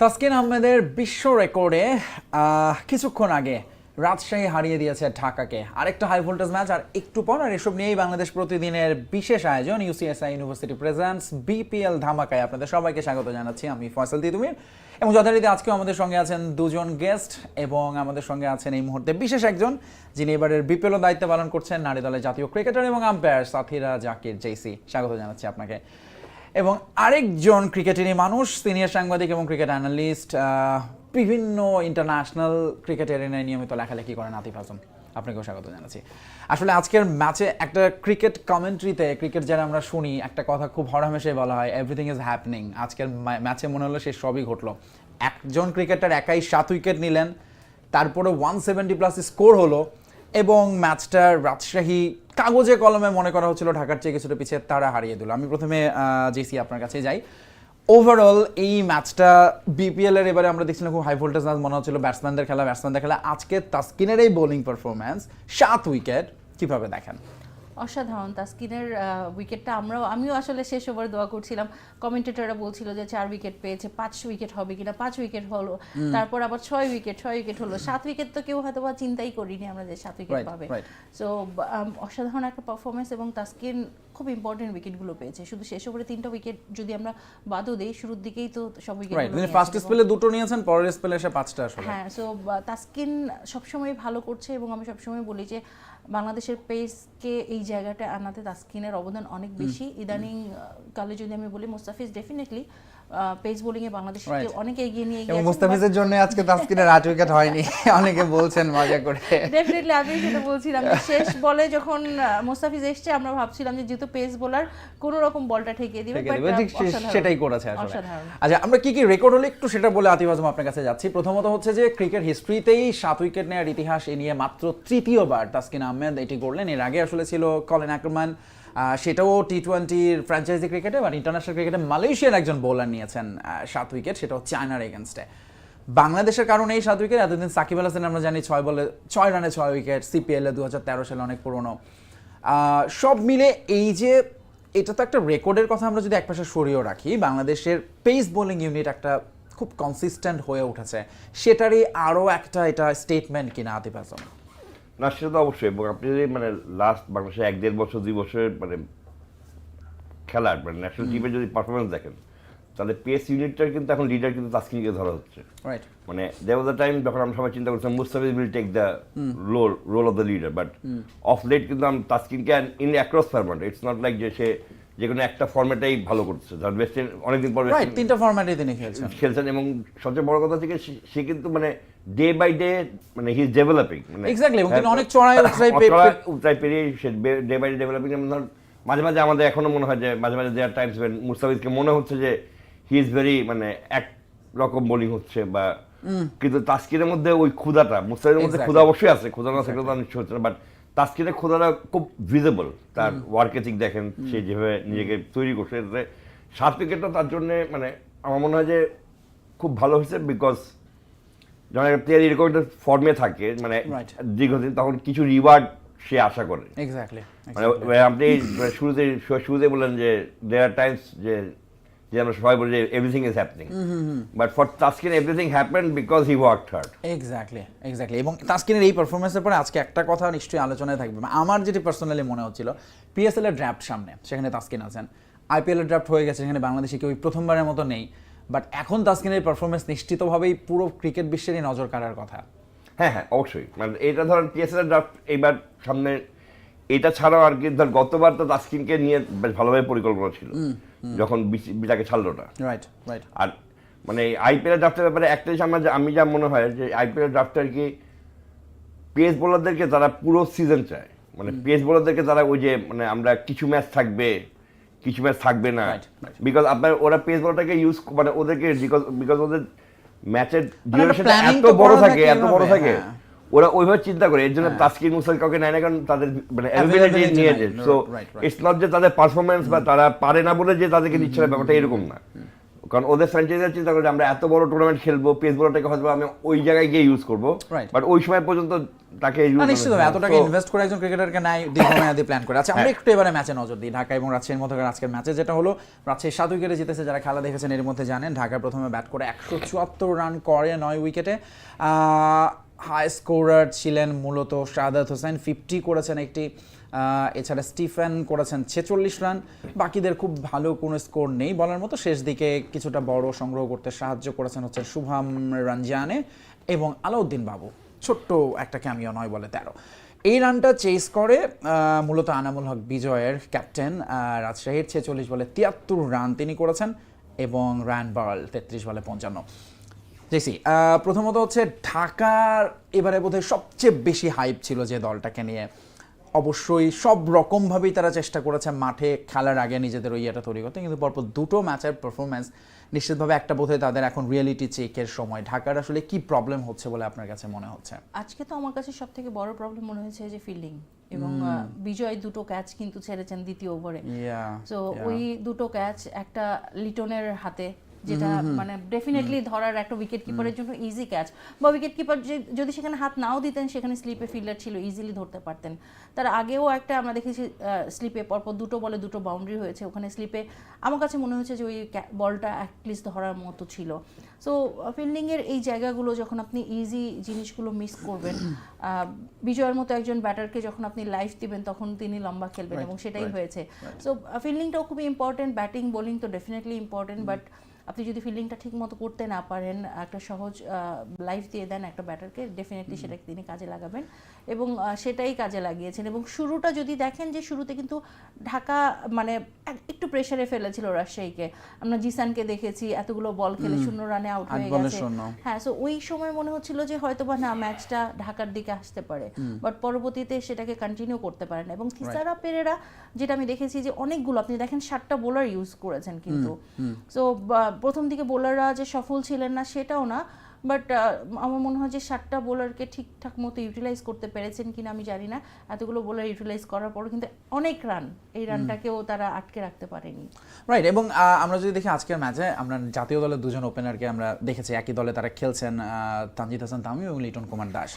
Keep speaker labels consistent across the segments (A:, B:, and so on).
A: তাসকিন আহমেদের বিশ্ব রেকর্ডে কিছুক্ষণ আগে রাজশাহী হারিয়ে দিয়েছে ঢাকাকে। আরেকটা হাই ভোল্টেজ ম্যাচ আর একটু পর, আর এসব নিয়েই বাংলাদেশ প্রতিদিনের বিশেষ আয়োজন ইউসিএসআই ইউনিভার্সিটি প্রেজেন্টস বিপিএল ধামাকায়। আপনাদের সবাইকে স্বাগত জানাচ্ছি, আমি ফয়সাল তিতুমির। এবং যথারীতি আজকেও আমাদের সঙ্গে আছেন দুজন গেস্ট এবং আমাদের সঙ্গে আছেন এই মুহূর্তে বিশেষ একজন, যিনি এবারের বিপিএল দায়িত্ব পালন করছেন নারী দলের জাতীয় ক্রিকেটার এবং আম্পায়ার সাথিরা জাকির জেসি স্বাগত জানাচ্ছি আপনাকে। এবং আরেকজন ক্রিকেটেরই মানুষ, সিনিয়র সাংবাদিক এবং ক্রিকেট অ্যানালিস্ট বিভিন্ন ইন্টারন্যাশনাল ক্রিকেট ক্রিকেটের নিয়মিত লেখালেখি করেন আতিফ হাসান আপনাকেও স্বাগত জানাচ্ছি। আসলে আজকের ম্যাচে একটা ক্রিকেট কমেন্ট্রিতে, ক্রিকেট যারা আমরা শুনি, একটা কথা খুব হরহামেশাই বলা হয় এভরিথিং ইজ হ্যাপনিং আজকের ম্যাচে মনে হলো সে সবই ঘটলো। একজন ক্রিকেটার একাই সাত উইকেট নিলেন, তারপরে ওয়ান সেভেন্টি প্লাস স্কোর হলো, এবং ম্যাচটা রাজশাহী কাগজে কলমে মনে করা হচ্ছিল ঢাকার চেয়ে কিছুটা পিছিয়ে তারা হারিয়ে দিল। আমি প্রথমে জেসি আপনার কাছে যাই। ওভারঅল এই ম্যাচটা বিপিএল এর এবারে আমরা দেখছিলাম খুব হাই ভোল্টেজ ম্যাচ মনে হচ্ছিল ব্যাটসম্যানদের খেলা ব্যাটসম্যানদের খেলা। আজকে তাস্কিনের এই বোলিং পারফরম্যান্স সাত উইকেট কীভাবে দেখেন?
B: অসাধারণ তাস্কিনের উইকেটটা আমরাও আমিও আসলে শেষ ওভার দোয়া করছিলাম। কমেন্টেটররা বলছিল যে চার উইকেট পেয়েছে পাঁচ উইকেট হবে কিনা পাঁচ উইকেট হলো। তারপর আবার ছয় উইকেট ছয় উইকেট হলো। সাত উইকেট তো কেউ হয়তো বা চিন্তাই করিনি আমরা যে সাত উইকেট পাবে। সো অসাধারণ একটা পারফরমেন্স এবং তাস্কিন খুব ইম্পর্টেন্ট উইকেটগুলো পেয়েছে। শুধু শেষ ওভারে তিনটা উইকেট যদি আমরা বাদও দিই শুরুর দিকেই তো সব উইকেট
A: তিনি ফার্স্ট স্পেলে দুটো নিয়েছেন পরের স্পেলে এসে পাঁচটা আসলে।
B: হ্যাঁ সো তাস্কিন সবসময় ভালো করছে এবং আমি সবসময় বলি যে বাংলাদেশের পেসকে এই জায়গাটা আনাতে তাস্কিনের অবদান অনেক বেশি। ইদানিং কালে যদি আমি বলি মুস্তাফিজ ডেফিনেটলি পেস বোলিং এ বাংলাদেশকে. অনেক এগিয়ে নিয়ে গিয়েছে
A: মুস্তাফিজের জন্য আজকে তাসকিনের আট উইকেট হয়নি। অনেকে বলছেন মজা করে।
B: ডেফিনেটলি আমি সেটা বলছিলাম শেষ বলে যখন মুস্তাফিজ এসছে আমরা ভাবছিলাম যে যেহেতু পেস বোলার কোন রকম বলটা ঠেকিয়ে দিবে
A: ঠিক সেটাই করেছে আসলে। আচ্ছা আমরা কি কি রেকর্ড হলে একটু সেটা বলে আতিফ আজম আপনার কাছে যাচ্ছি। প্রথমত হচ্ছে যে ক্রিকেট হিস্ট্রিতেই সাত উইকেট নেওয়ার ইতিহাস এ নিয়ে মাত্র তৃতীয়বার তাসকিন আহমেদ এটি করলেন। এর আগে আসলে ছিল কলিন আক্রমান সেটাও টি টোয়েন্টির ফ্র্যাঞ্চাইজি ক্রিকেটে বা ইন্টারন্যাশনাল ক্রিকেটে মালয়েশিয়ার একজন বোলার নিয়েছেন সাত উইকেট সেটাও চায়নার এগেনস্টে বাংলাদেশের কারণে এই সাত উইকেট এতদিন সাকিব আল হাসান আমরা জানি ছয় বলে, ছয় রানে ছয় উইকেট সিপিএলে দু হাজার তেরো সালে অনেক পুরনো। সব মিলে এই যে এটা তো একটা রেকর্ডের কথা আমরা যদি একপাশে সরিয়েও রাখি, বাংলাদেশের পেস বোলিং ইউনিট একটা খুব কনসিস্টেন্ট হয়ে উঠেছে। সেটারই আরও একটা এটা স্টেটমেন্ট কিনা আতিফ আজম।
C: না সেটা তো অবশ্যই। এবং আপনি যদি মানে লাস্ট বাংলাদেশে এক দেড় বছর দুই বছরের মানে খেলার মানে ন্যাশনাল টিমের যদি পারফরমেন্স দেখেন তাহলে পেস ইউনিটটার কিন্তু এখন লিডার কিন্তু তাস্কিনকে ধরা হচ্ছে।
A: মানে
C: মানে দেওয়ার দ্য টাইম যখন আমরা সবাই চিন্তা করছিলাম Mustafiz will take the role role of the leader but of late কিন্তু আমি তাস্কিনকে in across format it's not like যে সে যে কোনো একটা ফর্মেটেই ভালো করছে ধর ওয়েস্ট অনেকদিন পর
A: তিনটা ফরম্যাটে তিনি খেলছেন।
C: খেলছেন এবং সবচেয়ে বড় কথা থেকে সে- কিন্তু মানে ডে বাই ডে মানে হি ইজ ডেভেলপিং মানে
A: Exactly, এবং তিনি অনেক চড়াই উতরাই
C: উতরাই পেরিয়ে সে ডে বাই ডে ডেভেলপিং যেমন ধর মাঝে মাঝে আমাদের এখনও মনে হয় যে মাঝে মাঝে দেয়ার টাইমস ওয়েন মুস্তাফিজকে মনে হচ্ছে যে হি ইজ ভেরি মানে এক রকম বোলিং হচ্ছে বা কিন্তু তাস্কিরের মধ্যে ওই ক্ষুদাটা মুস্তাফিজের মধ্যে. ক্ষুদা অবশ্যই আছে ক্ষুদা না থাকলে তো আমি হচ্ছে না বাট তাস্কিরের ক্ষুদাটা খুব ভিজিবল তার ওয়ার্ক এথিক দেখেন সে যেভাবে নিজেকে তৈরি করছে এতে সাত উইকেটটা তার জন্য মানে আমার মনে হয় যে খুব ভালো হয়েছে বিকজ যখন একটা প্লেয়ার এরকম একটা ফর্মে থাকে মানে দীর্ঘদিন তখন কিছু রিওয়ার্ড সে আশা করে। মানে আপনি শুরুতে শুরুতে বললেন যে দেয়ার টাইমস যে যে আমরা সবাই বলি everything is happening but for Taskin everything happen because he work hard
A: exactly exactly এবং তাস্কিনের এই পারফরমেন্সের পরে আজকে একটা কথা নিশ্চয়ই আলোচনায় থাকবে। আমার যেটি পার্সোনালি মনে হচ্ছিল পিএসএল এর ড্রাফট সামনে সেখানে তাস্কিন আছেন। আইপিএল এর ড্রাফট হয়ে গেছে সেখানে বাংলাদেশে কেউ প্রথমবারের মতো নেই। বাট এখন তাস্কিনের পারফরমেন্স নিশ্চিতভাবেই পুরো ক্রিকেট বিশ্বেরই নজর কাড়ার কথা।
C: হ্যাঁ হ্যাঁ অবশ্যই। মানে এটা ধরেন পিএসএল এর ড্রাফট এইবার সামনে এটা ছাড়াও আর কি ধর গতবার তো তাস্কিনকে নিয়ে বেশ ভালোভাবে পরিকল্পনা ছিল। যখন বিটাকে ছাড়লো না।
A: রাইট রাইট
C: আর মানে আইপিএল ড্রাফটের ব্যাপারে একটা জিনিস আমার আমি যা মনে হয় যে আইপিএল ড্রাফটে আর কি পেস বোলারদেরকে তারা পুরো সিজন চায় মানে পেস বোলারদেরকে তারা ওই যে মানে আমরা কিছু ম্যাচ থাকবে কিছু ম্যাচ থাকবে না. বিকজ আপনার ওরা পেস বোলারটাকে ইউজ মানে ওদেরকে বিকজ বিকজ ওদের ম্যাচের
A: মানে
C: ডিউরেশনটা এত বড় থাকে
A: থাকে
C: এত বড় থাকে।
A: হ্যাঁ।
C: ওরা ওইভাবে চিন্তা করে এর জন্য তাস্কিন মুসাল কাউকে নেয় না কারণ তাদের মানে অ্যাভেলেবিলিটি নিয়ে যায় সো. ইটস নট যে তাদের পারফরমেন্স বা তারা পারে না বলে যে তাদেরকে দিচ্ছে না ব্যাপারটা এরকম না। কারণ ওদের ফ্র্যাঞ্চাইজার চিন্তা করে আমরা এত বড় টুর্নামেন্ট খেলব পেস বলটাকে হয়তো আমি ওই জায়গায় গিয়ে ইউজ করব। বাট ওই সময় পর্যন্ত তাকে use
A: না নিশ্চিত এত টাকা ইনভেস্ট করে একজন ক্রিকেটারকে নাই দীর্ঘমেয়াদী প্ল্যান করে। আচ্ছা আমরা একটু এবারে ম্যাচে নজর দিই ঢাকা এবং রাজশাহীর মধ্যে আজকের ম্যাচে যেটা হলো রাজশাহী সাত উইকেটে জিতেছে যারা খেলা দেখেছেন এর মধ্যে জানেন ঢাকা প্রথমে ব্যাট করে একশো চুয়াত্তর রান করে নয় উইকেটে হাই স্কোরার ছিলেন মূলত শাহাদাত হোসেন। ফিফটি করেছেন একটি এছাড়া স্টিফেন করেছেন ছেচল্লিশ রান। বাকিদের খুব ভালো কোনো স্কোর নেই বলার মতো। শেষ দিকে কিছুটা বড় সংগ্রহ করতে সাহায্য করেছেন হচ্ছে শুভাম রঞ্জানে এবং আলাউদ্দিন বাবু। ছোট্ট একটা ক্যামিও নয় বলে তেরো। এই রানটা চেস করে মূলত আনামুল হক বিজয়ের ক্যাপ্টেন রাজশাহীর ছেচল্লিশ বলে তিয়াত্তর রান তিনি করেছেন এবং রান বার্ল তেত্রিশ বলে পঞ্চান্ন। জেসি প্রথমত হচ্ছে ঢাকার এবারে বোধহয় সবচেয়ে বেশি হাইপ ছিল যে দলটাকে নিয়ে। অবশ্যই সব রকমভাবেই তারা চেষ্টা করেছে মাঠে খেলার আগে নিজেদের ওই ইয়েটা তৈরি করতে কিন্তু পরপর দুটো ম্যাচের পারফরমেন্স নিশ্চিতভাবে একটা বোধহয় তাদের এখন রিয়েলিটি চেকের সময়। ঢাকার আসলে কি প্রবলেম হচ্ছে বলে আপনার কাছে মনে হচ্ছে?
B: আজকে তো আমার কাছে সব থেকে বড় প্রবলেম মনে হয়েছে যে ফিল্ডিং এবং বিজয় দুটো ক্যাচ কিন্তু ছেড়েছেন দ্বিতীয় ওভারে তো ওই দুটো ক্যাচ একটা লিটনের হাতে যেটা মানে ডেফিনেটলি ধরার একটা উইকেট কিপারের জন্য ইজি ক্যাচ বা উইকেট কিপার যদি সেখানে হাত নাও দিতেন সেখানে স্লিপে ফিল্ডার ছিল ইজিলি ধরতে পারতেন। তার আগেও একটা আমরা দেখেছি স্লিপে পরপর দুটো বলে দুটো বাউন্ডারি হয়েছে। ওখানে স্লিপে আমার কাছে মনে হয়েছে যে ওই বলটা অ্যাটলিস্ট ধরার মতো ছিল। সো ফিল্ডিংয়ের এই জায়গাগুলো যখন আপনি ইজি জিনিসগুলো মিস করবেন বিজয়ের মতো একজন ব্যাটারকে যখন আপনি লাইফ দিবেন তখন তিনি লম্বা খেলবেন এবং সেটাই হয়েছে। সো ফিল্ডিংটাও খুবই ইম্পর্টেন্ট ব্যাটিং বোলিং তো ডেফিনেটলি ইম্পর্টেন্ট বাট আপনি যদি ফিল্ডিংটা ঠিক মতো করতে না পারেন একটা সহজ লাইফ দিয়ে দেন একটা ব্যাটারকে ডেফিনেটলি সেটাকে তিনি কাজে লাগাবেন। এবং সেটাই কাজে লাগিয়েছেন। এবং শুরুটা যদি দেখেন যে শুরুতে কিন্তু ঢাকা মানে একটু প্রেসারে ফেলেছিল রাজশাহীকে। আমরা জিসানকে দেখেছি এতগুলো বল খেলে শূন্য রানে আউট হয়ে গেছে। হ্যাঁ সো ওই সময় মনে হচ্ছিল যে হয়তো বা না ম্যাচটা ঢাকার দিকে আসতে পারে। বাট পরবর্তীতে সেটাকে কন্টিনিউ করতে পারেন। এবং থিসারা পেরেরা যেটা আমি দেখেছি যে অনেকগুলো আপনি দেখেন সাতটা বোলার ইউজ করেছেন কিন্তু। সো প্রথম দিকে বোলাররা যে সফল ছিলেন না সেটাও না বাট আমার মনে হয় যে সাতটা বোলারকে ঠিকঠাক মতো ইউটিলাইজ করতে পেরেছেন কিনা আমি জানি না। এতগুলো বোলার ইউটিলাইজ করার পরও কিন্তু অনেক রান এই রানটাকেও তারা আটকে রাখতে পারেনি।
A: রাইট এবং আমরা যদি দেখি আজকের ম্যাচে আমরা জাতীয় দলের দুজন ওপেনারকে আমরা দেখেছি একই দলে তারা খেলছেন তানজিদ হাসান তামিম এবং লিটন কুমার দাস।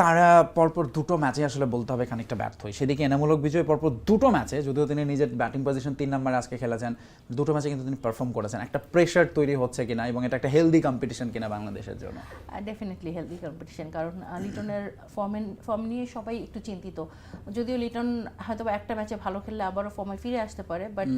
A: তারা পরপর দুটো ম্যাচে আসলে বলতে হবে খানিকটা ব্যর্থ হয় সেদিকে এনামূলক বিজয় পরপর দুটো ম্যাচে যদিও তিনি নিজের ব্যাটিং পজিশন তিন নম্বরে আজকে খেলেছেন দুটো ম্যাচে কিন্তু তিনি পারফর্ম করেছেন। একটা প্রেশার তৈরি হচ্ছে কিনা এবং এটা একটা হেলদি কম্পিটিশন কিনা বাংলাদেশের জন্য?
B: ডেফিনেটলি হেলদি কম্পিটিশন কারণ লিটনের ফর্মেন ফর্ম নিয়ে সবাই একটু চিন্তিত। যদিও লিটন হয়তো একটা ম্যাচে ভালো খেললে আবারও ফর্মে ফিরে আসতে পারে বাট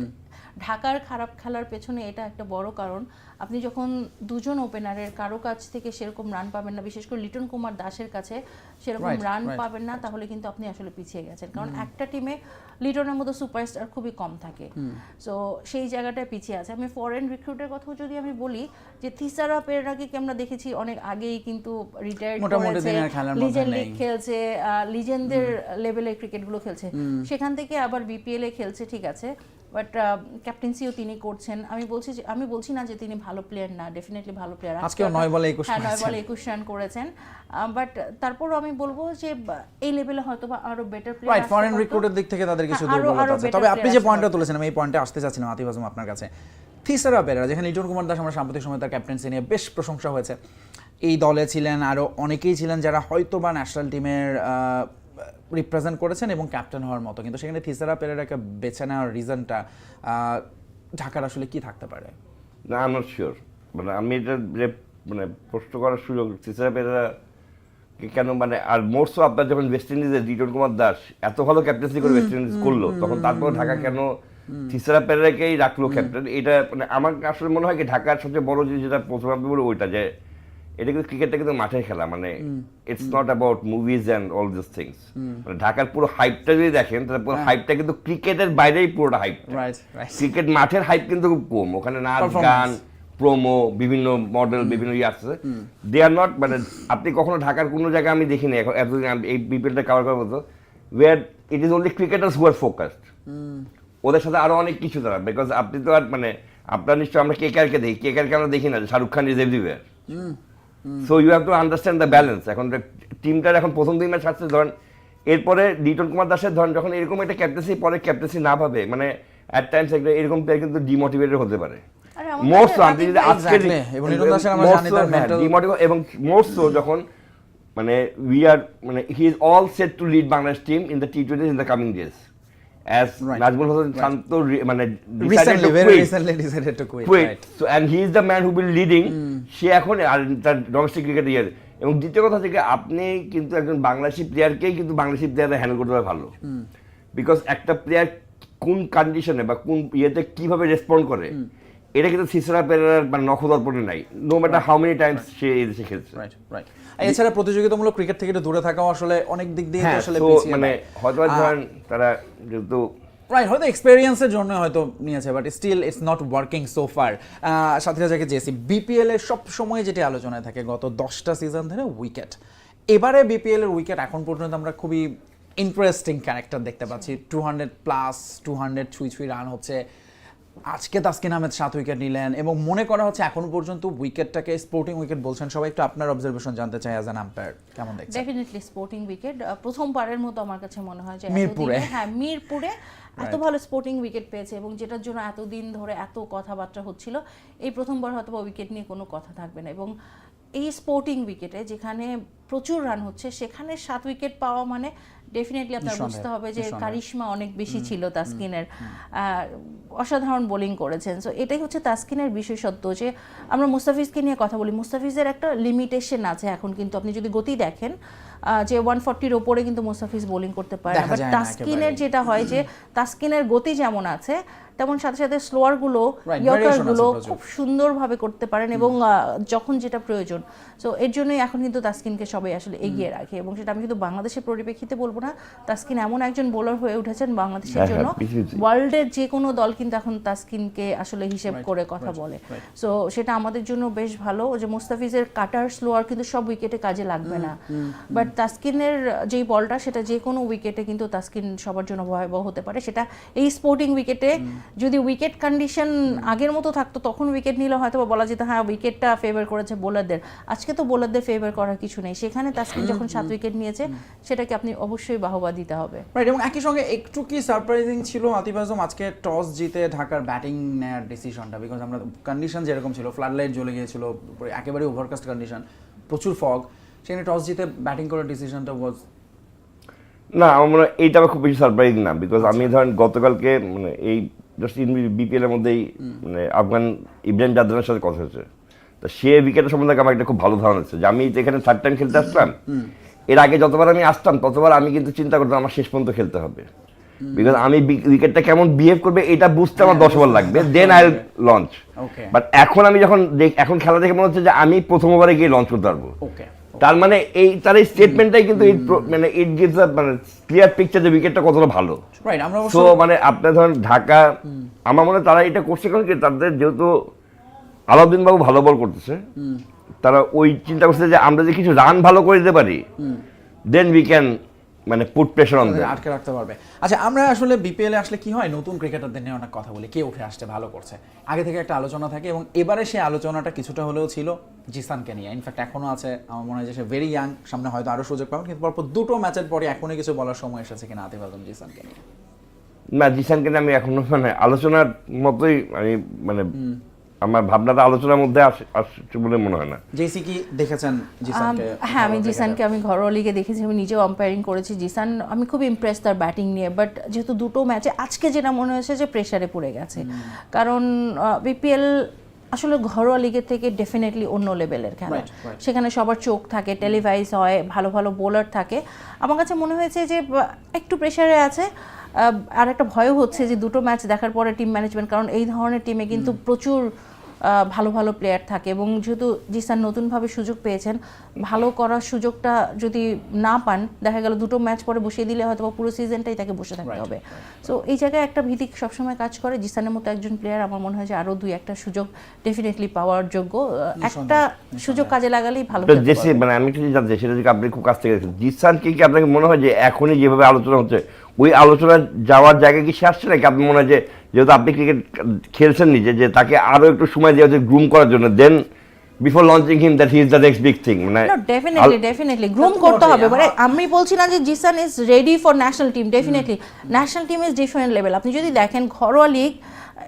B: ঢাকার খারাপ খেলার পেছনে এটা একটা বড় কারণ। আপনি যখন দুজন ওপেনারের কারও কাছ থেকে সেরকম রান পাবেন না বিশেষ করে লিটন কুমার দাসের কাছে সেরকম রান পাবেন না তাহলে কিন্তু আপনি আসলে পিছিয়ে গেছেন। কারণ একটা টিমে লিটনের মতো সুপারস্টার খুবই কম থাকে। সো সেই জায়গাটায় পিছিয়ে আছে। আমি ফরেন রিক্রুটের কথাও যদি আমি বলি যে থিসারা পেরেরাকে কি আমরা দেখেছি অনেক আগেই কিন্তু রিটায়ার্ড করেছে। লিজেন্ড। লিগ খেলছে লিজেন্ডদের লেভেলে ক্রিকেটগুলো খেলছে। সেখান থেকে আবার বিপিএল এ খেলছে ঠিক আছে। বাট ক্যাপ্টেন্সিও তিনি করছেন। আমি বলছি যে আমি বলছি না যে তিনি ভালো প্লেয়ার না ডেফিনেটলি ভালো প্লেয়ার
A: আজকে নয় বলে 21
B: হ্যাঁ নয় বলে একুশ রান করেছেন। বাট তারপরও আমি বলব যে এই লেভেলে হয়তো বা আরও বেটার প্লেয়ার
A: রাইট ফরেন রিক্রুটের দিক থেকে তাদের কিছু দুর্বলতা আছে তবে আপনি যে পয়েন্টটা তুলেছেন আমি এই পয়েন্টে আসতে চাচ্ছিলাম আতিফ আজম আপনার কাছে। থিসারা পেরা যেখানে লিটন কুমার দাস আমরা সাম্প্রতিক সময় তার ক্যাপ্টেন্সি নিয়ে বেশ প্রশংসা হয়েছে। এই দলে ছিলেন আরও অনেকেই ছিলেন যারা হয়তো বা ন্যাশনাল টিমের রিপ্রেজেন্ট করেছেন এবং ক্যাপ্টেন হওয়ার মতো। কিন্তু সেখানে থিসারা পেরেরাকে বেছে নেওয়ার রিজনটা ঢাকার আসলে কি থাকতে পারে?
C: না আই নট শিওর মানে আমি এটা মানে প্রশ্ন করার সুযোগ সিসারা পেরেরা কেন মানে আর মোটস আপনার যখন ওয়েস্ট ইন্ডিজের লিটন কুমার দাস এত ভালো ক্যাপ্টেন্সি করে ওয়েস্ট ইন্ডিজ করল তখন তারপর ঢাকা কেন তিসারা পেরেরাকেই রাখল ক্যাপ্টেন এটা মানে আমার আসলে মনে হয় কি ঢাকার সবচেয়ে বড় জিনিস যেটা প্রথমে আপনি বলে ওইটা যে এটা কিন্তু ক্রিকেটটা কিন্তু মাঠে খেলা মানে it's not about movies and all this things মানে ঢাকার পুরো হাইপটা যদি দেখেন তাহলে পুরো হাইপটা কিন্তু ক্রিকেটের বাইরেই পুরোটা হাইপ ক্রিকেট মাঠের হাইপ কিন্তু খুব কম। ওখানে নাচ গান প্রোমো বিভিন্ন মডেল বিভিন্ন ইয়ে আসছে দে আর নট মানে আপনি কখনো ঢাকার কোনো জায়গায় আমি দেখিনি এখন এতদিন এই বিপিএলটা কভার করার মতো where it is only cricketers who are focused ওদের সাথে আরও অনেক কিছু তারা বিকজ আপনি তো আর মানে আপনার নিশ্চয় আমরা কে কারকে দেখি কে কারকে আমরা দেখি না Shahrukh Khan is everywhere so you have to understand the balance এখন টিমটার এখন প্রথম দুই ম্যাচ হারছে ধরেন এরপরে লিটন কুমার দাসের ধরেন যখন এরকম একটা ক্যাপ্টেন্সি পরে ক্যাপ্টেন্সি না পাবে মানে অ্যাট টাইমস একটা এরকম প্লেয়ার কিন্তু ডিমোটিভেটেড হতে পারে।
A: এবং নিরঞ্জন দাসের আমরা জানি তার mental-
C: এবং মোর সো যখন মানে উই আর মানে he is all set to lead Bangladesh team in the T twenty in the coming days as
A: Right.
C: Najmul Hossain Shanto re- মানে decided to
A: very
C: quit.
A: Recently decided to quit
C: quit so and he is the man who will leading সে এখন আর তার domestic cricket ইয়ার এবং দ্বিতীয় কথা থেকে আপনি কিন্তু একজন বাংলাদেশি প্লেয়ারকেই কিন্তু বাংলাদেশি প্লেয়াররা হ্যান্ডেল করতে পারে ভালো। বিকজ একটা প্লেয়ার কোন কন্ডিশনে বা কোন ইয়েতে কীভাবে রেসপন্ড করে এটা কিন্তু সিসরা পেরার মানে নখদর্পণে নাই no matter how many times সে এই দেশে খেলছে।
A: রাইট রাইট এছাড়া প্রতিযোগিতামূলক ক্রিকেট থেকে একটু দূরে থাকাও আসলে অনেক দিক দিয়ে
C: হ্যাঁ
A: আসলে
C: মানে হয়তো ধরেন তারা যেহেতু
A: রাইট হয়তো এক্সপেরিয়েন্সের জন্য হয়তো নিয়েছে but still it's not working so far সাথে সাথে জেসি বিপিএল এর সব সময় যেটি আলোচনায় থাকে গত দশটা সিজন ধরে উইকেট এবারে বিপিএল এর উইকেট এখন পর্যন্ত আমরা খুবই ইন্টারেস্টিং ক্যারেক্টার দেখতে পাচ্ছি। Two hundred plus two hundred ছুঁই ছুঁই রান হচ্ছে। আজকে তাসকিন আহমেদ সাত উইকেট নিলেন এবং মনে করা হচ্ছে এখন পর্যন্ত উইকেটটাকে স্পোর্টিং উইকেট বলছেন সবাই। একটু আপনার অবজারভেশন জানতে চাই অ্যাজ অ্যান আম্পায়ার কেমন দেখছেন?
B: ডেফিনেটলি স্পোর্টিং উইকেট প্রথমবারের মতো আমার কাছে মনে হয় যে
A: মিরপুরে।
B: হ্যাঁ মিরপুরে এত ভালো স্পোর্টিং উইকেট পেয়েছে এবং যেটার জন্য এতদিন ধরে এত কথাবার্তা হচ্ছিল এই প্রথমবার হয়তো উইকেট নিয়ে কোনো কথা থাকবে না। এবং এই স্পোর্টিং উইকেটে যেখানে প্রচুর রান হচ্ছে সেখানে সাত উইকেট পাওয়া মানে ডেফিনেটলি আপনার বুঝতে হবে যে কারিশমা অনেক বেশি ছিল তাসকিনের। অসাধারণ বোলিং করেছেন। সো এটাই হচ্ছে তাসকিনের বিশেষত্ব যে আমরা মুস্তাফিজকে নিয়ে কথা বলি। মুস্তাফিজের একটা লিমিটেশন আছে এখন কিন্তু আপনি যদি গতি দেখেন যে ওয়ান ফর্টির ওপরে কিন্তু মুস্তাফিজ বোলিং করতে পারে না। বাট তাসকিনের। যেটা হয় যে তাসকিনের গতি যেমন আছে তেমন সাথে সাথে স্লোয়ারগুলো
A: ইয়র্কারগুলো
B: খুব সুন্দরভাবে করতে পারেন এবং যখন যেটা প্রয়োজন। সো এর জন্যই এখন কিন্তু তাসকিনকে সবাই আসলে এগিয়ে রাখে এবং সেটা আমি কিন্তু বাংলাদেশের পরিপ্রেক্ষিতে বলব না। তাসকিন এমন একজন বোলার হয়ে উঠেছেন বাংলাদেশের
C: হ্যাঁ, হ্যাঁ,
B: জন্য। ওয়ার্ল্ডের যে কোনো দল কিন্তু এখন তাসকিনকে আসলে হিসেব করে কথা বলে. সো সেটা আমাদের জন্য বেশ ভালো যে মুস্তাফিজের কাটার স্লোয়ার কিন্তু সব উইকেটে কাজে লাগবে না। বাট তাসকিনের যেই বলটা, সেটা যে কোনো উইকেটে কিন্তু তাসকিন সবার জন্য ভয়াবহ হতে পারে। সেটা এই স্পোর্টিং উইকেটে যদি উইকেট কন্ডিশন আগের মতো থাকতো, তখন উইকেট নিলে হয়তো বলা যেত হ্যাঁ উইকেটটা ফেভার করেছে বোলারদের আজকে তো বোলারদের ফেভার করার কিছু নেই। সেখানে তাসকিন যখন সাত উইকেট নিয়েছে, সেটাকে আপনি অবশ্যই বাহবা দিতে হবে।
A: এবং একই সঙ্গে একটু কি সারপ্রাইজিং ছিল আতিফ আজম আজকে টস জিতে ঢাকার ব্যাটিং নেয়ার ডিসিশনটা বিকজ আমরা কন্ডিশন যেরকম ছিল ফ্লাড লাইট জ্বলে গিয়েছিল, একেবারে ওভারকাস্ট কন্ডিশন প্রচুর ফগ সেখানে টস জিতে ব্যাটিং করার ডিসিশনটা ওয়াজ
C: না আমার মনে হয় এইটা আমার খুব বেশি সারপ্রাইজ না বিকজ আমি ধরেন গতকালকে মানে এই জাস্ট বিপিএল এর মধ্যেই মানে আফগান ইব্রাহিম জাদানের সাথে কথা হয়েছে। তো সে উইকেটের সম্বন্ধে আমার একটা খুব ভালো ধারণা আছে যে আমি তো এখানে থার্ড টাইম খেলতে আসলাম এর আগে যতবার আমি আসতাম ততবার আমি কিন্তু চিন্তা করতাম আমার শেষ পর্যন্ত খেলতে হবে। বিকজ আমি উইকেটটা কেমন বিহেভ করবে এটা বুঝতে আমার দশ ওভার লাগবে দেন আই লঞ্চ বাট এখন আমি যখন এখন খেলা দেখে মনে হচ্ছে যে আমি প্রথম ওভারে গিয়ে লঞ্চ করতে পারব। তার মানে এই তার এই স্টেটমেন্টটাই কিন্তু ইট মানে ইট গিভস আ মানে ক্লিয়ার পিকচার যে উইকেটটা কতটা ভালো।
A: রাইট আমরা
C: সো মানে আপনার ধরেন ঢাকা আমার মনে হয় তারা এটা করছে কারণ কি? তাদের যেহেতু আলাউদ্দিন বাবু ভালো বল করতেছে তারা ওই চিন্তা করছে যে আমরা যে কিছু রান ভালো করে দিতে পারি দেন উই ক্যান মানে পুট প্রেশার অন
A: আটকে রাখতে পারবে। আচ্ছা আমরা আসলে বিপিএল এ আসলে কি হয়? নতুন ক্রিকেটারদের নিয়ে অনেক কথা বলি। কে উঠে আসছে ভালো করছে? আগে থেকে একটা আলোচনা থাকে এবং এবারে সেই আলোচনাটা কিছুটা হলেও ছিল জিসানকে নিয়ে। ইনফ্যাক্ট এখনও আছে। আমার মনে হয় যে সে ভেরি ইয়াং সামনে হয়তো আরও সুযোগ পাবেন কিন্তু পরপর দুটো ম্যাচের পরে এখনই কিছু বলার সময় এসেছে কিনা আতিফ আজম জিসানকে নিয়ে।
C: না জিসানকে আমি এখনও মানে আলোচনার মতোই আমি মানে আমার ভাবনাটা আলোচনার মধ্যে আস- আসছে বলে মনে হয় না।
A: জেসি কি দেখেছেন জিসানকে?
B: হ্যাঁ আমি জিসানকে আমি ঘরোয়া লিগে দেখেছি আমি নিজেও আম্পায়ারিং করেছি। জিসান আমি খুব ইমপ্রেস তার ব্যাটিং নিয়ে বাট যেহেতু দুটো ম্যাচে আজকে যেটা মনে হয়েছে যে প্রেসারে পড়ে গেছে। কারণ বিপিএল আসলে ঘরোয়া লিগের থেকে ডেফিনেটলি অন্য লেভেলের খেলা. সেখানে সবার চোখ থাকে টেলিভাইজ হয় ভালো ভালো বোলার থাকে। আমার কাছে মনে হয়েছে যে একটু প্রেশারে আছে। আর একটা ভয়ও হচ্ছে যে দুটো ম্যাচ দেখার পরে টিম ম্যানেজমেন্ট কারণ এই ধরনের টিমে কিন্তু প্রচুর ভালো ভালো প্লেয়ার থাকে এবং যেহেতু জিসান নতুনভাবে সুযোগ পেয়েছেন ভালো করার সুযোগটা যদি না পান দেখা গেল দুটো ম্যাচ পরে বসিয়ে দিলে হয়তো পুরো সিজনটাই তাকে বসে থাকতে হবে। সো এই জায়গায় একটা ভীতি সবসময় কাজ করে। জিসানের মতো একজন প্লেয়ার আমার মনে হয় যে আরও দুই একটা সুযোগ ডেফিনেটলি পাওয়ার যোগ্য। একটা সুযোগ কাজে লাগালেই ভালো।
C: মানে আমি একটু জানতে সেটা যদি আপনি খুব কাছ থেকে জিসানকে কি আপনাকে মনে হয় যে এখনই যেভাবে আলোচনা হচ্ছে ওই আলোচনা যাওয়ার জায়গায় কি সে আসছে নাকি? আপনি মনে হয় যে যেহেতু আপনি ক্রিকেট খেলছেন নিজে যে তাকে আরও একটু সময় দেওয়া হচ্ছে গ্রুম করার জন্য। Then before launching him that he is the next big thing মানে
B: না ডেফিনেটলি ডেফিনেটলি গ্রুম করতে হবে মানে আমি বলছি না যে Zishan is ready for national team definitely national team is different level আপনি যদি দেখেন ঘরোয়া লিগ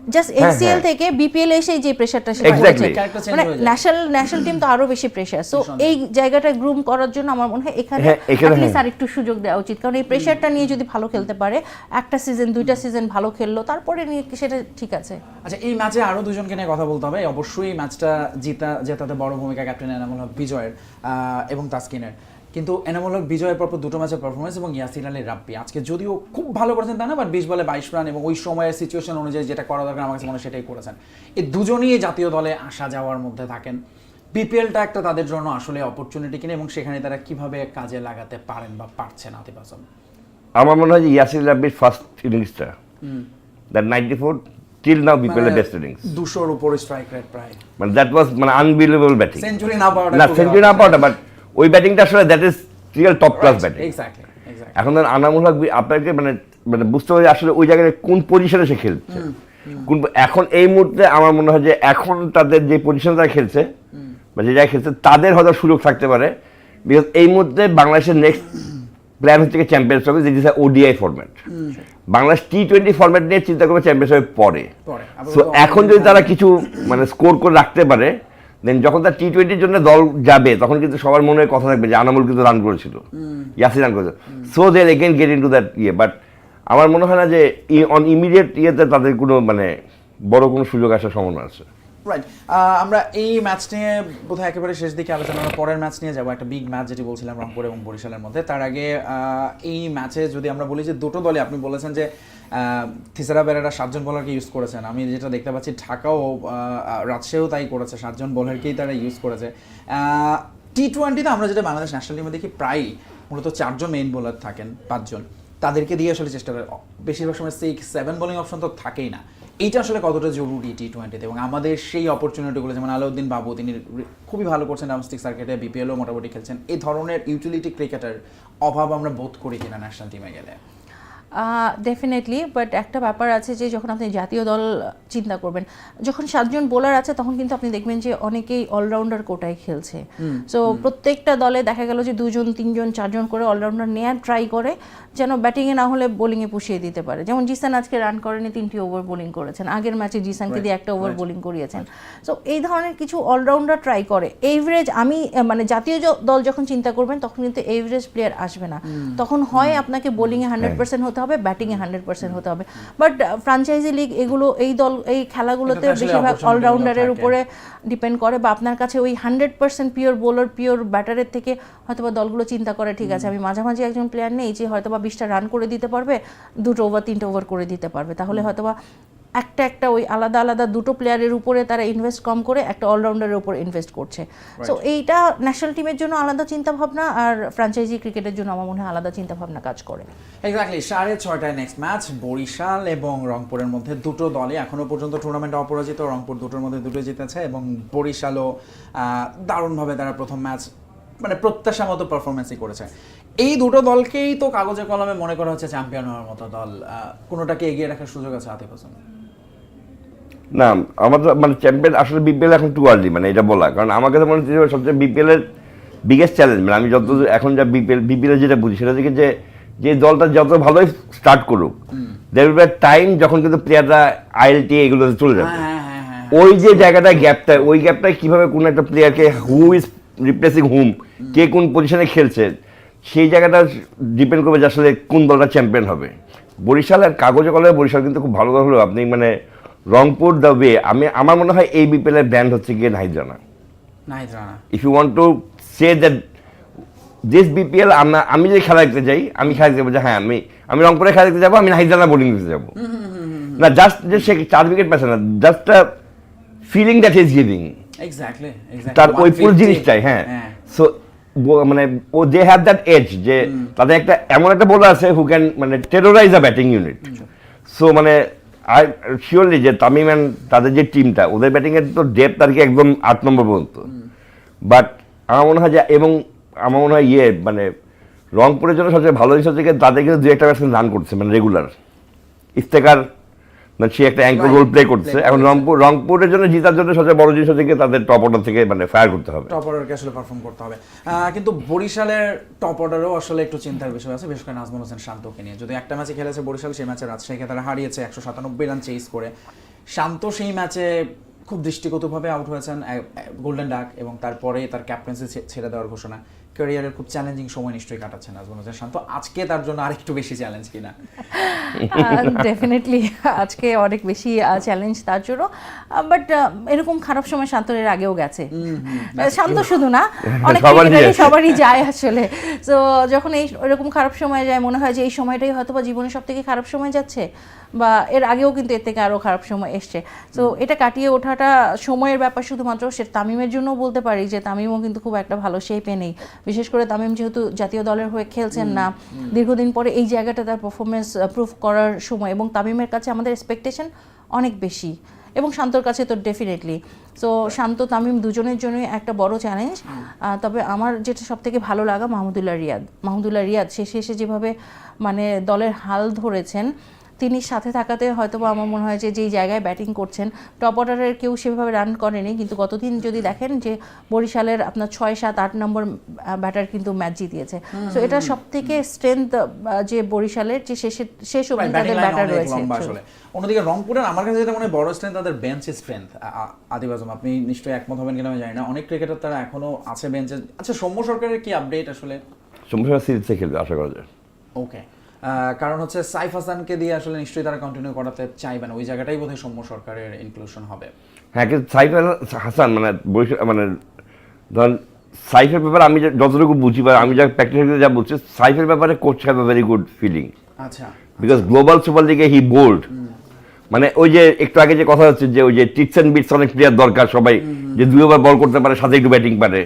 B: জাস্ট
C: হ্যাঁ,
B: এনসিএল
C: হ্যাঁ।
B: থেকে বিপিএল এসে যে প্রেশারটা সে
C: Exactly.
B: পড়েছে।
A: Character change
B: মানে ন্যাশনাল ন্যাশনাল টিম তো আরও বেশি প্রেশার সো এই জায়গাটা গ্রুম করার জন্য আমার মনে হয় এখানে অ্যাটলিস্ট
C: হ্যাঁ।
B: আর একটু সুযোগ দেওয়া উচিত কারণ এই প্রেশারটা নিয়ে যদি ভালো খেলতে পারে একটা সিজন দুইটা সিজন ভালো খেললো তারপরে নিয়ে সেটা ঠিক আছে
A: আচ্ছা এই ম্যাচে আরও দুজনকে নিয়ে কথা বলতে হবে অবশ্যই এই ম্যাচটা জিতা জেতাতে বড় ভূমিকা ক্যাপ্টেন এনামুল হক বিজয়ের আহ, এবং তাসকিনের কিন্তু এনামুল হক বিজয়ের পরপর দুটো ম্যাচের পারফরমেন্স এবং ইয়াসির আলী রাব্বি। আজকে যদিও খুব ভালো করেছেন তা না বাট বিশ বলে বাইশ রান এবং ওই সময়ের সিচুয়েশন অনুযায়ী যেটা করা দরকার আমার কাছে মনে সেটাই করেছেন। এই দুজনই জাতীয় দলে আসা যাওয়ার মধ্যে থাকেন। বিপিএলটা একটা তাদের জন্য আসলে অপরচুনিটি কিনে এবং সেখানে তারা কীভাবে কাজে লাগাতে পারেন বা পারছেন আতিফ আজম
C: আমার মনে হয় যে ইয়াসির রাব্বির first ইনিংসটা that ninety four till now BPL
A: মানে
C: বেস্ট ইনিংস
A: দুশোর উপরে স্ট্রাইক রেট প্রায়।
C: মানে দ্যাট ওয়াজ মানে আনবিলিভেবল ব্যাটিং
A: সেঞ্চুরি না পাওয়াটা
C: না সেঞ্চুরি না পাওয়াটা বাট ওই ব্যাটিংটা আসলে that is real top class batting এখন ধরেন আনামুল হক আপনাকে মানে মানে বুঝতে হবে আসলে ওই জায়গায় কোন পজিশনে সে খেলছে। কোন এখন এই মুহূর্তে আমার মনে হয় যে এখন তাদের যে পজিশনে তারা খেলছে বা যে জায়গায় খেলছে তাদের হয়তো সুযোগ থাকতে পারে। বিকজ এই মুহূর্তে বাংলাদেশের নেক্সট প্ল্যান হচ্ছে চ্যাম্পিয়ন্স হবে যেটি ODI format Bangladesh T twenty format নিয়ে চিন্তা করবে চ্যাম্পিয়ন্স হবে পরে। সো
A: তো
C: এখন যদি তারা কিছু মানে স্কোর করে রাখতে পারে দেন যখন তার টি টোয়েন্টির জন্য দল যাবে তখন কিন্তু সবার মনে কথা থাকবে যে আনামুল কিন্তু রান করেছিল। ইয়াসির রান করেছিল। So they again get in to that ইয়ে। বাট আমার মনে হয় না যে অন ইমিডিয়েট ইয়েতে তাদের কোনো মানে বড় কোনো সুযোগ আসার সম্ভাবনা আছে।
A: রাইট আমরা এই ম্যাচ নিয়ে বোধহয় একেবারে শেষ দিকে আলোচনা পরের ম্যাচ নিয়ে যাব। একটা বিগ ম্যাচ যেটি বলছিলাম রংপুর এবং বরিশালের মধ্যে। তার আগে এই ম্যাচে যদি আমরা বলি যে দুটো দলে আপনি বলেছেন যে থিসারা বেরেরা সাতজন বোলারকে ইউজ করেছেন। আমি যেটা দেখতে পাচ্ছি, ঢাকাও রাজশাহীও তাই করেছে। সাতজন বোলারকেই তারা ইউজ করেছে। টি টোয়েন্টিতে আমরা যেটা বাংলাদেশ ন্যাশনাল টিমে দেখি, প্রায়ই মূলত চারজন মেইন বোলার থাকেন, পাঁচজন। তাদেরকে দিয়ে আসলে চেষ্টা করে। বেশিরভাগ সময় সিক্স সেভেন বোলিং অপশন তো থাকেই না। এইটা আসলে কতটা জরুরি টি টোয়েন্টিতে এবং আমাদের সেই অপরচুনিটিগুলো যেমন আলাউদ্দিন বাবু, তিনি খুবই ভালো করছেন ডোমেস্টিক সার্কিটে বিপিএলও মোটামুটি খেলছেন। এই ধরনের ইউটিলিটি ক্রিকেটার অভাব আমরা বোধ করি কিনা ন্যাশনাল টিমে গেলে।
B: ডেফিনেটলি বাট একটা ব্যাপার আছে যে যখন আপনি জাতীয় দল চিন্তা করবেন যখন সাতজন বোলার আছে তখন কিন্তু আপনি দেখবেন যে অনেকেই অলরাউন্ডার কোটায় খেলছে। সো প্রত্যেকটা দলে দেখা গেল যে দুজন তিনজন চারজন করে অলরাউন্ডার নেওয়ার ট্রাই করে যেন ব্যাটিংয়ে না হলে বোলিংয়ে পুষিয়ে দিতে পারে। যেমন জিসান আজকে রান করেনি তিনটি ওভার বোলিং করেছেন। আগের ম্যাচে জিসানকে দিয়ে একটা ওভার বোলিং করিয়েছেন। সো এই ধরনের কিছু অলরাউন্ডার ট্রাই করে। এভারেজ আমি মানে জাতীয় দল যখন চিন্তা করবেন তখন কিন্তু এভারেজ প্লেয়ার আসবে না। তখন হয় আপনাকে বোলিংয়ে হান্ড্রেড পার্সেন্ট হতে হবে ব্যাটিংয়ে হান্ড্রেড পার্সেন্ট হতে হবে। বাট ফ্রাঞ্চাইজি লিগ এগুলো এই দল এই খেলাগুলোতে বেশিরভাগ অলরাউন্ডারের উপরে ডিপেন্ড করে বা আপনার কাছে ওই hundred percent pure bowler pure ব্যাটারের থেকে হয়তোবা দলগুলো চিন্তা করে ঠিক আছে আমি মাঝামাঝি একজন প্লেয়ার নেই যে হয়তো বা বিশটা রান করে দিতে পারবে দুটো ওভার তিনটে ওভার করে দিতে পারবে। তাহলে হয়তোবা একটা একটা ওই আলাদা আলাদা দুটো প্লেয়ারের উপরে তারা ইনভেস্ট কম করে একটা অলরাউন্ডারের উপর ইনভেস্ট করছে। সো এইটা ন্যাশনাল টিমের জন্য আলাদা চিন্তা ভাবনা আর ফ্র্যাঞ্চাইজি ক্রিকেটের জন্য আমার মনে হয় আলাদা চিন্তা ভাবনা কাজ করে।
A: এক্স্যাক্টলি সাড়ে ছয়টায় নেক্সট ম্যাচ বরিশাল এবং রংপুরের মধ্যে দুটো দলই এখনও পর্যন্ত টুর্নামেন্টে অপরাজিত। রংপুর দুটোর মধ্যে দুটো জিতেছে এবং বরিশালও দারুণভাবে তারা প্রথম ম্যাচ মানে প্রত্যাশা মতো পারফরমেন্সই করেছে। এই দুটো দলকেই তো কাগজে কলমে মনে করা হচ্ছে চ্যাম্পিয়ন হওয়ার মতো দল কোনোটাকে এগিয়ে রাখার সুযোগ আছে আতিফ হাসান?
C: না আমার তো মানে চ্যাম্পিয়ন আসলে বিপিএল এখন টু আর্লি মানে এটা বলা। কারণ আমার কাছে মনে হচ্ছে সবচেয়ে বিপিএলের বিগেস্ট চ্যালেঞ্জ মানে আমি যত এখন যা বিপিএল বিপিএল যেটা বুঝি সেটা থেকে যে যে দলটা যত ভালোই স্টার্ট করুক দের উইল টাইম যখন কিন্তু প্লেয়াররা আইএলটি এগুলোতে চলে যাবে।
A: হ্যাঁ হ্যাঁ হ্যাঁ
C: ওই যে জায়গাটা গ্যাপটা ওই গ্যাপটা কীভাবে কোন একটা প্লেয়ারকে হু ইজ রিপ্লেসিং হুম। কে কোন পজিশনে খেলছে সেই জায়গাটা ডিপেন্ড করবে যে আসলে কোন দলটা চ্যাম্পিয়ন হবে। বরিশাল আর কাগজে কলমে বরিশাল কিন্তু খুব ভালো হলো আপনি মানে রংপুর দ্য ওয়ে আমি আমার মনে হয় এই বিপিএল এর ব্র্যান্ড হচ্ছে গিয়ে নাইজানা if you want to say that this BPL আমি যে খেলা দেখতে যাই আমি খেলা দেখতে যাব যে হ্যাঁ আমি আমি রংপুরে খেলা দেখতে যাব আমি নাইজানা বোলিং দিতে যাব। না জাস্ট যে সে চার উইকেট পাচ্ছে না just a feeling that is giving তার ওই পুরো জিনিসটাই হ্যাঁ। সো মানে ও দে হ্যাভ দ্যাট এজ যে তাদের একটা এমন একটা বোলার আছে হু ক্যান মানে terrorize a batting unit so মানে আই শিওরলি যে তামিম অ্যান্ড তাদের যে টিমটা ওদের ব্যাটিংয়ের তো ডেপথ আর কি একদম আট নম্বর পর্যন্ত। বাট আমার মনে হয় যে, এবং আমার মনে হয় ইয়ে মানে রংপুরের জন্য সবচেয়ে ভালো জিনিস হচ্ছে তাদের কিন্তু দু একটা ব্যাটসম্যান রান করছে মানে রেগুলার ইফতেকার মানে সে একটা অ্যাঙ্কর রোল প্লে করছে। এখন রংপুর রংপুরের জন্য জিতার জন্য সবচেয়ে বড় জিনিস হচ্ছে তাদের টপ অর্ডার থেকে মানে ফায়ার করতে হবে।
A: টপ অর্ডারকে আসলে পারফর্ম করতে হবে। কিন্তু বরিশালের টপ অর্ডারও আসলে একটু চিন্তার বিষয় আছে বিশেষ করে নাজমুল হোসেন শান্তকে নিয়ে। যদি একটা ম্যাচে খেলেছে বরিশাল সেই ম্যাচে রাজশাহীকে তারা হারিয়েছে একশো সাতানব্বই রান চেস করে। শান্ত সেই ম্যাচে খুব দৃষ্টিগতভাবে আউট হয়েছেন গোল্ডেন ডাক এবং তারপরে তার ক্যাপ্টেন্সি ছেড়ে দেওয়ার ঘোষণা। ক্যারিয়ারের খুব চ্যালেঞ্জিং সময় নিশ্চয়ই কাটাচ্ছেন নাজমুল হোসেন শান্ত আজকে তার জন্য আরেকটু বেশি চ্যালেঞ্জ কিনা?
B: ডেফিনেটলি আজকে অনেক বেশি চ্যালেঞ্জ তার জন্য। বাট এরকম খারাপ সময় শান্তরের আগেও গেছে। শান্ত শুধু না অনেক
C: সবারই
B: সবারই যায় আসলে। তো যখন এই এরকম খারাপ সময় যায় মনে হয় যে এই সময়টাই হয়তো বা জীবনের সব থেকে খারাপ সময় যাচ্ছে বা এর আগেও কিন্তু এর থেকে আরও খারাপ সময় এসছে। তো এটা কাটিয়ে ওঠাটা সময়ের ব্যাপার শুধুমাত্র সে তামিমের জন্য বলতে পারি যে তামিমও কিন্তু খুব একটা ভালো শেপে নেই। বিশেষ করে তামিম যেহেতু জাতীয় দলের হয়ে খেলছেন না, দীর্ঘদিন পরে এই জায়গাটা তার পারফরমেন্স প্রুভ করার সময় এবং তামিমের কাছে আমাদের এক্সপেকটেশন অনেক বেশি এবং শান্তর কাছে তো ডেফিনেটলি সো শান্ত, তামিম দুজনের জন্যই একটা বড় চ্যালেঞ্জ তবে আমার যেটা সব থেকে ভালো লাগা মাহমুদুল্লাহ রিয়াদ। মাহমুদুল্লাহ রিয়াদ শেষে এসে যেভাবে মানে দলের হাল ধরেছেন তিনি সাথে থাকাতে হয়তো বা আমার মনে হয় যে যেই জায়গায় ব্যাটিং করছেন টপ অর্ডারের কেউ সেভাবে রান করেনি। কিন্তু গতদিন যদি দেখেন যে বরিশালের আপনার ছয় সাত আট নম্বর ব্যাটার কিন্তু ম্যাচ জিতিয়েছে। সো এটা সব থেকে স্ট্রেংথ যে বরিশালের যে শেষে শেষ অবধি তাদের ব্যাটার রয়েছে।
A: আসলে। অন্যদিকে রংপুরের আমার কাছে যেটা মনে হয় বড় স্ট্রেংথ তাদের বেঞ্চ স্ট্রেংথ আদিব আজম আপনি নিশ্চয়ই একমত হবেন কিনা আমি জানি না। অনেক ক্রিকেটার তারা এখনও আছে বেঞ্চে আচ্ছা সৌম্য সরকারের কি আপডেট আসলে?
C: সমস্যা সিরিজে খেলবে আশা করা যায়।
A: ওকে কারণ হচ্ছে সাইফ হাসানকে দিয়ে আসলে নিশ্চয়ই তারা কন্টিনিউ করাতে চাইবে না। ওই জায়গাটাই বোধহয় সৌম্য সরকারের ইনক্লুশন হবে।
C: হ্যাঁ কিন্তু সাইফ হাসান মানে মানে ধরেন সাইফের ব্যাপারে আমি যতটুকু বুঝি বা আমি যা প্র্যাকটিস যা বলছি সাইফের ব্যাপারে coach have a very good feeling
A: আচ্ছা।
C: বিকজ গ্লোবাল সুপার লিগে হি বোল্ড মানে ওই যে একটু আগে যে কথা হচ্ছে যে ওই যে টিক্স অ্যান্ড বিটস অনেক প্লেয়ার দরকার সবাই যে দুই ওভার বল করতে পারে সাথে একটু ব্যাটিং পারে।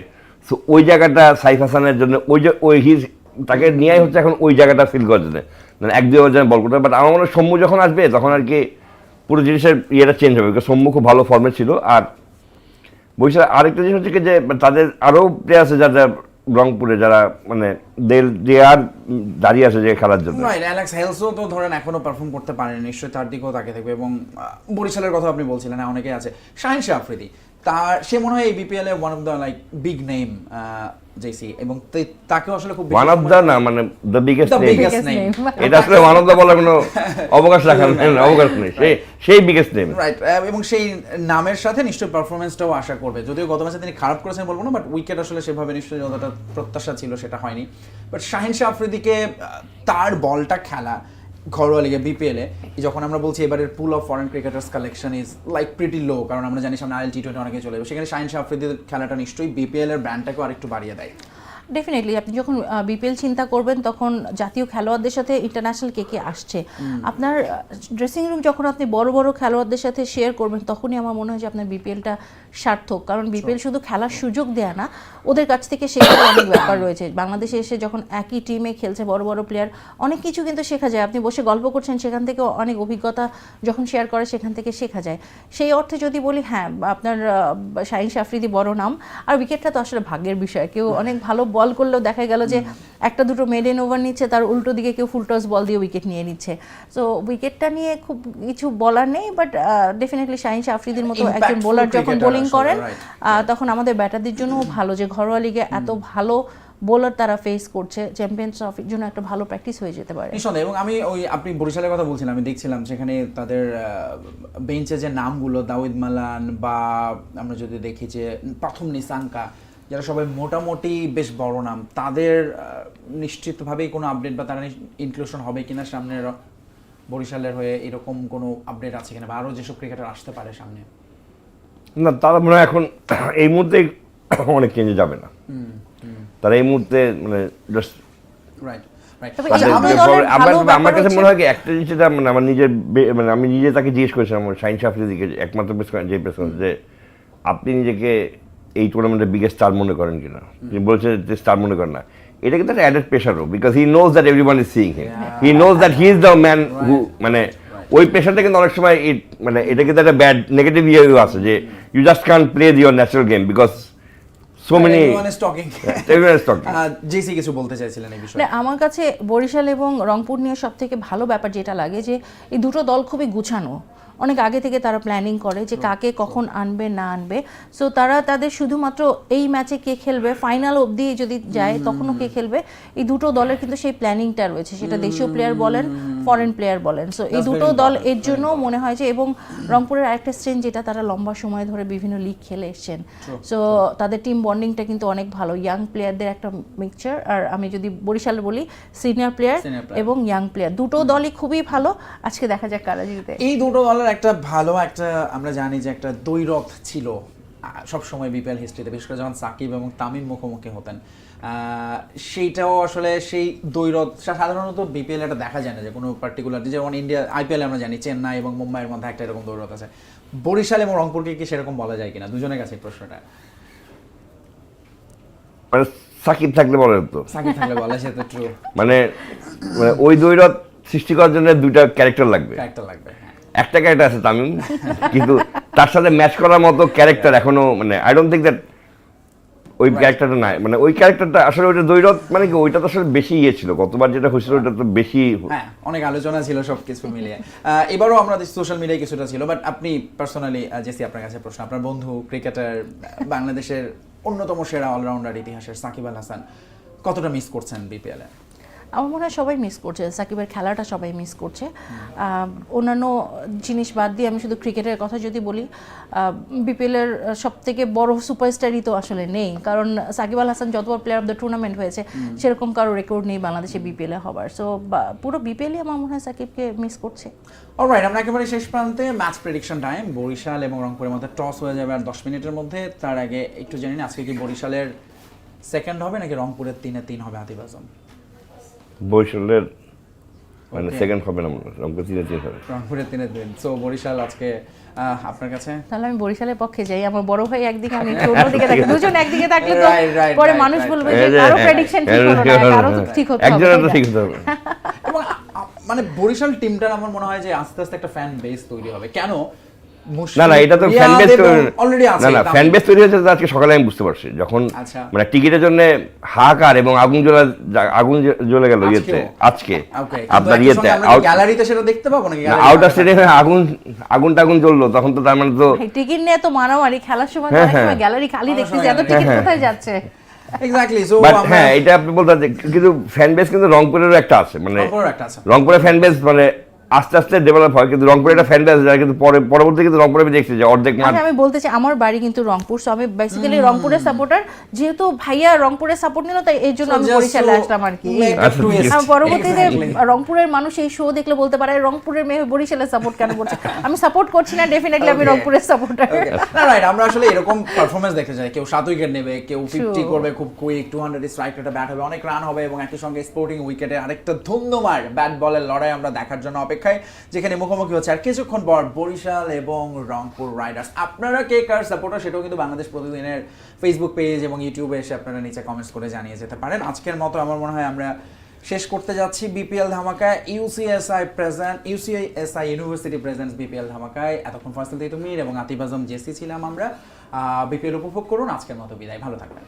C: সো ওই জায়গাটা সাইফ হাসানের জন্য ওই যে ওই হিজ তাকে নিয়েই হচ্ছে এখন ওই জায়গাটা ফিল করার জন্য এক দুই ওভার বল করতে বাট আমার মনে হয় সৌম্য যখন আসবে তখন আর কি পুরো জিনিসের ইয়েটা চেঞ্জ হবে। সৌম্য খুব ভালো ফর্মে ছিল। আর বৈশাখ আরেকটা জিনিস হচ্ছে কি যে তাদের আরও প্লেয়ার আছে যারা রংপুরে যারা মানে দে দে আর দাঁড়িয়ে আছে যে খেলার জন্য।
A: রাইট অ্যালেক্স হেলসও তো ধরেন এখনও পারফর্ম করতে পারেনি। নিশ্চয়ই তার দিকেও তাকে থাকবে। এবং বরিশালের কথা আপনি বলছিলেন হ্যাঁ, অনেকেই আছে। শাহিন শাহ আফ্রিদি। তার সে মনে হয় এই BPL A one of the like big name JC এবং তে- তাকেও আসলে খুব
C: ওয়ান অফ দ্য না মানে দ্য বিগেস্ট নেম. এটা আসলে ওয়ান অফ দ্য বলার কোনো অবকাশ রাখার নেই, অবকাশ নেই। সেই সেই বিগেস্ট নেম
A: রাইট এবং সেই নামের সাথে নিশ্চয়ই পারফরমেন্সটাও আশা করবে। যদিও গত ম্যাচে তিনি খারাপ করেছেন বলব না বাট উইকেট আসলে সেভাবে নিশ্চয়ই যতটা প্রত্যাশা ছিল সেটা হয়নি। বাট শাহিন শাহ আফ্রিদিকে তার বলটা খেলা ঘরোয়া লিগে বিপিএলে যখন আমরা বলছি এবারের pool of foreign cricketers collection is like pretty low কারণ আমরা জানি সামনে আইএল টি টোয়েন্টি অনেকে চলে যাবে সেখানে শাহিন শাহ আফ্রিদির খেলাটা নিশ্চয়ই বিপিএল এর ব্র্যান্ডটাকেও আরেকটু বাড়িয়ে দেয়।
B: ডেফিনেটলি আপনি যখন বিপিএল চিন্তা করবেন তখন জাতীয় খেলোয়াড়দের সাথে ইন্টারন্যাশনাল কে কে আসছে? আপনার ড্রেসিং রুম যখন আপনি বড় বড় খেলোয়াড়দের সাথে শেয়ার করবেন তখনই আমার মনে হয় যে আপনার বিপিএলটা সার্থক। কারণ বিপিএল শুধু খেলার সুযোগ দেয়া না ওদের কাছ থেকে শেখার অনেক ব্যাপার রয়েছে। বাংলাদেশে এসে যখন একই টিমে খেলছে বড় বড় প্লেয়ার অনেক কিছু কিন্তু শেখা যায়। আপনি বসে গল্প করছেন সেখান থেকে অনেক অভিজ্ঞতা যখন শেয়ার করে সেখান থেকে শেখা যায়। সেই অর্থে যদি বলি হ্যাঁ আপনার শাহিন শাফরিদি বড় নাম। আর উইকেটটা তো আসলে ভাগ্যের বিষয়। কেউ অনেক ভালো বল করলেও দেখা গেল যে একটা দুটো মেডেন ওভার নিচ্ছে তার উল্টো দিকে কেউ ফুল টস বল দিয়ে উইকেট নিয়ে নিচ্ছে। সো উইকেটটা নিয়ে খুব কিছু বলার নেই বাট ডেফিনেটলি শাহিন শাফরিদির মতো একজন বোলার যখন বোলিং করেন তখন আমাদের ব্যাটারদের জন্যও ভালো যে ঘরোয়া লিগে এত ভালো বোলার তারা ফেস করছে চ্যাম্পিয়ন্স ট্রফির জন্য একটা ভালো প্র্যাকটিস হয়ে যেতে পারে।
A: নিঃসন্দেহে এবং আমি ওই আপনি বরিশালের কথা বলছিলাম আমি দেখছিলাম সেখানে তাদের বেঞ্চে যে নামগুলো দাউদ মালান বা আমরা যদি দেখি যে প্রথম নিসানকা যারা সবাই মোটামুটি বেশ বড় নাম তাদের নিশ্চিতভাবেই কোনো আপডেট বা তারা ইনক্লুশন হবে কিনা সামনের বরিশালের হয়ে এরকম কোনো আপডেট আছে কিনা বা আরও যেসব ক্রিকেটার আসতে পারে সামনে?
C: না তারা মনে হয় এখন এই মুহূর্তে অনেক চেঞ্জে যাবে না। তারা এই মুহূর্তে মানে জাস্ট
A: রাইট
C: আমার আমার কাছে মনে হয় একটা জিনিস যেটা মানে আমার নিজের মানে আমি নিজে তাকে জিজ্ঞেস করেছিলাম আমার সাইন সাফরিদিকে একমাত্র যে প্রেস যে আপনি নিজেকে এই টুর্নামেন্টের বিগেস্ট স্টার মনে করেন কিনা? তিনি বলছে যে স্টার মনে করেন না। এটা কিন্তু একটা added প্রেশারও because he knows that everyone is seeing him he knows that he is the man who মানে ওই প্রেশারটা কিন্তু অনেক সময় it- মানে এটা কিন্তু একটা ব্যাড নেগেটিভ ইয়ে আছে যে you just can play your natural game because so many
A: JC কিছু বলতে চাইছিলেন এই বিষয়ে।
B: আমার কাছে বরিশাল এবং রংপুর নিয়ে সব থেকে ভালো ব্যাপার যেটা লাগে যে এই দুটো দল খুবই গুছানো। অনেক আগে থেকে তারা প্ল্যানিং করে যে কাকে কখন আনবে না আনবে। সো তারা তাদের শুধুমাত্র এই ম্যাচে কে খেলবে ফাইনাল অবধি যদি যায় তখনও কে খেলবে। এই দুটো দলের কিন্তু সেই প্ল্যানিংটা রয়েছে সেটা দেশীয় প্লেয়ার বলেন ফরেন প্লেয়ার বলেন। সো এই দুটো দল এর জন্য মনে হয় যে এবং রংপুরের আরেকটা স্ট্রেন যেটা তারা লম্বা সময় ধরে বিভিন্ন লিগ খেলে এসছেন। সো তাদের টিম বন্ডিংটা কিন্তু অনেক ভালো। ইয়াং প্লেয়ারদের একটা মিক্সচার আর আমি যদি বরিশাল বলি সিনিয়র প্লেয়ার এবং ইয়াং প্লেয়ার দুটো দলই খুবই ভালো। আজকে দেখা যাক কারা জিতে
A: এই দুটো দলের একটা ভালো একটা আমরা জানি যে একটা দ্বৈরথ ছিল সব সময় বিপিএল হিস্ট্রিতে বিশেষ করে যখন সাকিব এবং তামিম মুখোমুখি হতেন। সেইটাও আসলে সেই দ্বৈরথ সাধারণত বিপিএল এটা দেখা যায় না যে কোনো পার্টিকুলার যেমন ইন্ডিয়া আইপিএল আমরা জানি চেন্নাই এবং মুম্বাইয়ের মধ্যে একটা এরকম দ্বৈরথ আছে। বরিশাল এবং রংপুরকে কি সেরকম বলা যায় কিনা? দুজনের কাছে প্রশ্নটা।
C: মানে সাকিব থাকলে বলেন তো।
A: সাকিব থাকলে বলা যেত ট্রু
C: মানে মানে ওই দৈরত সৃষ্টি করার জন্য দুইটা ক্যারেক্টার লাগবে।
A: একটা লাগবে হ্যাঁ।
C: একটা ক্যারেক্টার আছে তামিম কিন্তু তার সাথে ম্যাচ করার মতো ক্যারেক্টার এখনও মানে আই ডোন্ট থিঙ্ক দ্যাট ওই ক্যারেক্টারটা নাই। মানে ওই ক্যারেক্টারটা আসলে ওইটা দৈরত মানে কি ওইটা তো আসলে বেশি ইয়ে ছিল। গতবার যেটা হয়েছিল ওইটা তো বেশি
A: হ্যাঁ অনেক আলোচনা ছিল সব কিছু মিলিয়ে এবারও আমাদের সোশ্যাল মিডিয়ায় কিছুটা ছিল বাট আপনি পার্সোনালি জেসি আপনার কাছে প্রশ্ন। আপনার বন্ধু ক্রিকেটার বাংলাদেশের অন্যতম সেরা অলরাউন্ডার ইতিহাসের সাকিব আল হাসান কতটা মিস করছেন বিপিএল এ
B: আমার মনে হয় সবাই মিস করছে। সাকিবের খেলাটা সবাই মিস করছে। অন্যান্য জিনিস বাদ দিয়ে আমি শুধু ক্রিকেটের কথা যদি বলি বিপিএলের সব থেকে বড় সুপারস্টারই তো আসলে নেই। কারণ সাকিব আল হাসান যতবার প্লেয়ার অফ দ্য টুর্নামেন্ট হয়েছে সেরকম কারও রেকর্ড নেই বাংলাদেশে বিপিএলে হবার। সো পুরো বিপিএলই আমার মনে হয় সাকিবকে মিস করছে।
A: অলরাইট আমরা একেবারে শেষ প্রান্তে ম্যাচ প্রেডিকশন টাইম বরিশাল এবং রংপুরের মধ্যে টস হয়ে যাবে আর দশ মিনিটের মধ্যে। তার আগে একটু জেনে আজকে কি বরিশালের সেকেন্ড হবে নাকি রংপুরের তিনে তিন হবে আজম?
C: বরিশালের মানে সেকেন্ড হবে না মনে হয় রংপুর তিনে তিন হবে।
A: রংপুরের তিনে তিন। সো বরিশাল আজকে আপনার কাছে?
B: তাহলে আমি বরিশালের পক্ষে যাই আমার বড় ভাই একদিকে আমি অন্যদিকে থাকি দুজন একদিকে থাকলে তো পরে মানুষ বলবে যে
C: যে,
B: কারও
C: হ্যাঁ,
B: প্রেডিকশন ঠিক
C: হ্যাঁ,
B: হলো না
C: হ্যাঁ,
B: কারও তো
C: হ্যাঁ।
B: ঠিক হতে
C: একজনের তো ঠিক হতে হবে।
A: মানে বরিশাল টিমটার আমার মনে হয় যে আস্তে আস্তে একটা ফ্যান বেস তৈরি হবে। কেন?
C: না না এটা তো ফ্যান বেস
A: অলরেডি আছে
C: না না ফ্যান বেস তৈরি হয়েছে আজকে সকালে আমি বুঝতে পারছি। যখন
A: আচ্ছা।
C: মানে টিকিটের জন্য হাহাকার এবং আগুন জ্বলা আগুন জ্বলে গেল ইয়েতে আজকে। আপনার ইয়েতে
A: গ্যালারিতে সেটা দেখতে পাবো নাকি
C: আউটার স্টেডিয়ামে আগুন আগুন টাগুন জ্বললো তখন তো তার মানে তো
B: টিকিট নিয়ে তো মারামারি খেলার সময়
C: হ্যাঁ,
B: অনেক
C: হ্যাঁ।
B: গ্যালারি খালি দেখতেছি এত টিকিট
C: হ্যাঁ,
B: কোথায় যাচ্ছে?
A: এক্স্যাক্টলি সো
C: হ্যাঁ এটা আপনি বলতে কিন্তু ফ্যান বেস কিন্তু রংপুরেরও একটা আছে মানে
A: রংপুরের একটা আছে।
C: রংপুরের ফ্যান বেস মানে আস্তে আস্তে ডেভেলপ হয়। কিন্তু রংপুরের একটা ফ্যান বেস যারা কিন্তু পরে পরবর্তী কিন্তু রংপুরে আমি দেখছি যে অর্ধেক মাঠ
B: আচ্ছা আমি বলতে চাই আমার বাড়ি কিন্তু রংপুর সো আমি বেসিক্যালি রংপুরের সাপোর্টার যেহেতু ভাইয়া রংপুরের সাপোর্ট নিল তাই এর জন্য আমি বরিশালে আসলাম আর কি।
A: a
C: আচ্ছা,
B: পরবর্তীতে রংপুরের মানুষ এই শো দেখলে বলতে পারে রংপুরের মেয়ে বরিশালের সাপোর্ট কেন করছে? আমি সাপোর্ট করছি না ডেফিনেটলি আমি রংপুরের সাপোর্টার.
A: না রাইট আমরা আসলে এরকম পারফরমেন্স দেখতে চাই। কেউ সাত উইকেট নেবে কেউ ফিফটি. করবে খুব কুইক টু হান্ড্রেড স্ট্রাইক রেটে ব্যাট হবে অনেক রান হবে এবং একই সঙ্গে স্পোর্টিং উইকেটে আরেকটা ধুমধুমার ব্যাট বলের লড়াই আমরা দেখার জন্য অপেক্ষায়, যেখানে মুখোমুখি হচ্ছে আর কিছুক্ষণ পর বরিশাল এবং রংপুর রাইডার্স আপনারা কে কার সাপোর্টার সেটাও কিন্তু বাংলাদেশ প্রতিদিনের ফেসবুক পেজ এবং ইউটিউবে এসে আপনারা নিচে কমেন্টস করে জানিয়ে যেতে পারেন। আজকের মতো আমার মনে হয় আমরা শেষ করতে যাচ্ছি BPL ধামাকায়। UCSI present UCSI university presents BPL ধামাকায়। এতক্ষণ ফয়সাল তিতুমির এবং আতিফ আজম জেসি ছিলাম আমরা। বিপিএল উপভোগ করুন। আজকের মতো বিদায়। ভালো থাকবেন।